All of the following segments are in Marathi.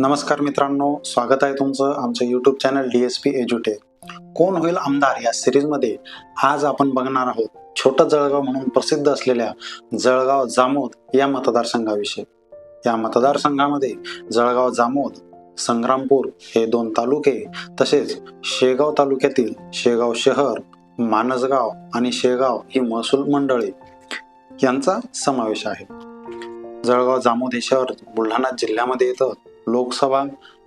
नमस्कार मित्रांनो स्वागत आहे तुमचं आमचं YouTube channel D S P एज्युटेक कोण होईल आमदार या सिरीजमध्ये आज आपण बघणार आहोत छोटं जळगाव म्हणून प्रसिद्ध असलेल्या जळगाव जामोद या मतदारसंघाविषयी. या मतदारसंघामध्ये जळगाव जामोद संग्रामपूर हे दोन तालुके तसेच शेगाव तालुक्यातील शेगाव शहर मानसगाव आणि शेगाव ही महसूल मंडळे यांचा समावेश आहे. जळगाव जामोद हे शहर बुलढाणा जिल्ह्यामध्ये येतं. लोकसभा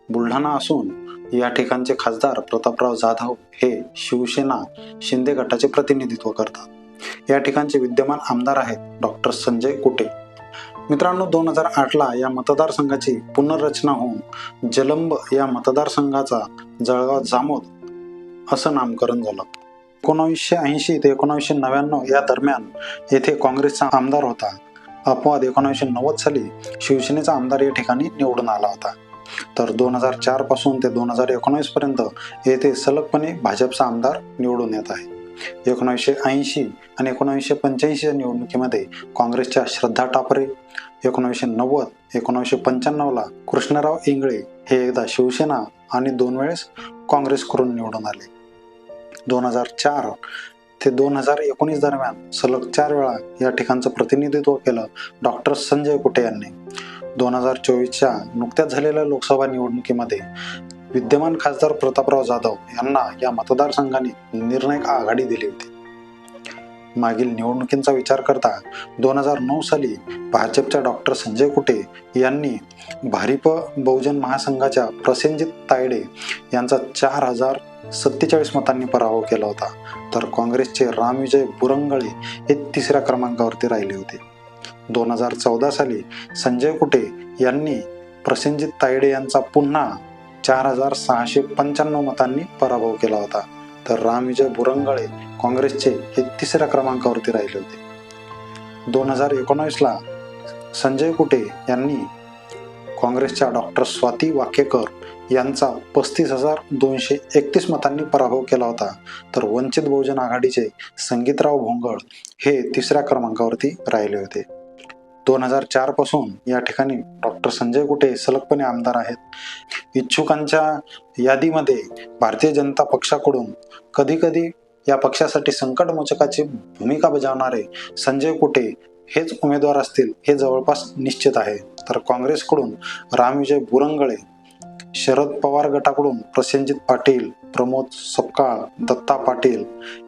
बुलढाणा असून या ठिकाणचे खासदार प्रतापराव जाधव हे शिवसेना शिंदे गटाचे प्रतिनिधित्व करतात. या ठिकाणचे विद्यमान आमदार आहेत डॉक्टर संजय कुटे. मित्रांनो दोन हजार आठला या मतदारसंघाची पुनर्रचना होऊन जलंब या मतदारसंघाचा जळगाव जामोद असं नामकरण झालं. एकोणावीसशे ऐंशी ते एकोणावीसशे नव्याण्णव या दरम्यान येथे काँग्रेसचा आमदार होता. अपवाद एकोणीसशे नव्वद साली शिवसेनेचा आमदार या ठिकाणी निवडून आला होता. तर दोन हजार चारपासून ते दोन हजार एकोणीस पर्यंत येथे सलगपणे भाजपचा आमदार निवडून येत आहे. एकोणीसशे ऐंशी आणि एकोणीसशे पंच्याऐंशीच्या निवडणुकीमध्ये काँग्रेसच्या श्रद्धा टापरे एकोणीसशे नव्वद एकोणीसशे पंच्याण्णवला कृष्णराव इंगळे हे एकदा शिवसेना आणि दोन वेळेस काँग्रेसकडून निवडून आले. दोन हजार चार ते दोन हजार एकोणीस दरम्यान सलग चार वेळा या ठिकाणचं प्रतिनिधित्व केलं डॉक्टर संजय कुटे यांनी. दोन हजार चोवीसच्या नुकत्याच झालेल्या लोकसभा निवडणुकीमध्ये विद्यमान खासदार प्रतापराव जाधव यांना या मतदारसंघाने निर्णायक आघाडी दिली होती. मागील निवडणुकींचा विचार करता दोन हजार नऊ साली भाजपच्या डॉक्टर संजय कुटे यांनी भारिप बहुजन महासंघाच्या प्रसेनजित तायडे यांचा चार हजार सत्तेचाळीस मतांनी पराभव केला होता. तर काँग्रेसचे रामविजय बुरंगळे हे तिसऱ्या क्रमांकावरती राहिले होते. दोन हजार चौदा साली संजय कुटे यांनी प्रसेनजित तायडे यांचा पुन्हा चार हजार सहाशे पंच्याण्णव मतांनी पराभव केला होता. तर रामविजय बुरंगळे काँग्रेसचे हे तिसऱ्या क्रमांकावरती राहिले होते. दोन हजार एकोणावीसला संजय कुटे यांनी काँग्रेसच्या डॉक्टर स्वाती वाकेकर यांचा पस्तीस हजार दोनशे एकतीस मतांनी पराभव केला होता. तर वंचित बहुजन आघाडीचे संगीतराव भोंगळ हे तिसऱ्या क्रमांकावरती राहिले होते. दोन हजार चारपासून या ठिकाणी डॉक्टर संजय कुटे सलगपणे आमदार आहेत. इच्छुकांच्या यादीमध्ये भारतीय जनता पक्षाकडून कधीकधी या पक्षासाठी संकटमोचकाची भूमिका बजावणारे संजय कुटे हेच उमेदवार असतील हे जवळपास निश्चित आहे. तर काँग्रेसकडून रामविजय बुरंगळे शरद पवार गटाकडून प्रसेनजित पाटील प्रमोद सपकाळ दत्ता पाटील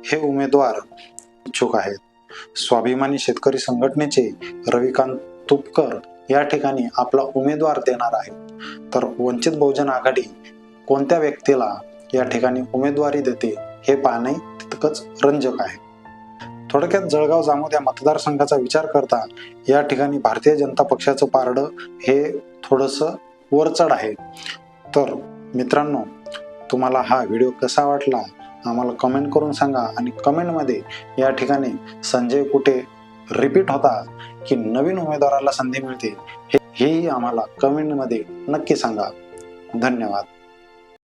हे उमेदवार इच्छुक आहेत. स्वाभिमानी शेतकरी संघटनेचे रविकांत तुपकर या ठिकाणी आपला उमेदवार देणार आहे तर वंचित बहुजन आघाडी कोणत्या व्यक्तीला या ठिकाणी उमेदवारी देते हे पाहणे तितकंच रंजक आहे. थोडक्यात जळगाव जामोद या मतदारसंघाचा विचार करता या ठिकाणी भारतीय जनता पक्षाचं पारडं हे थोडंसं वरचढ आहे. तर मित्रांनो तुम्हाला हा व्हिडिओ कसा वाटला? आम्हाला कमेंट करून सांगा आणि कमेंटमध्ये या ठिकाणी संजय कुठे रिपीट होता की नवीन उमेदवाराला संधी मिळते हे हेही आम्हाला कमेंटमध्ये नक्की सांगा. धन्यवाद.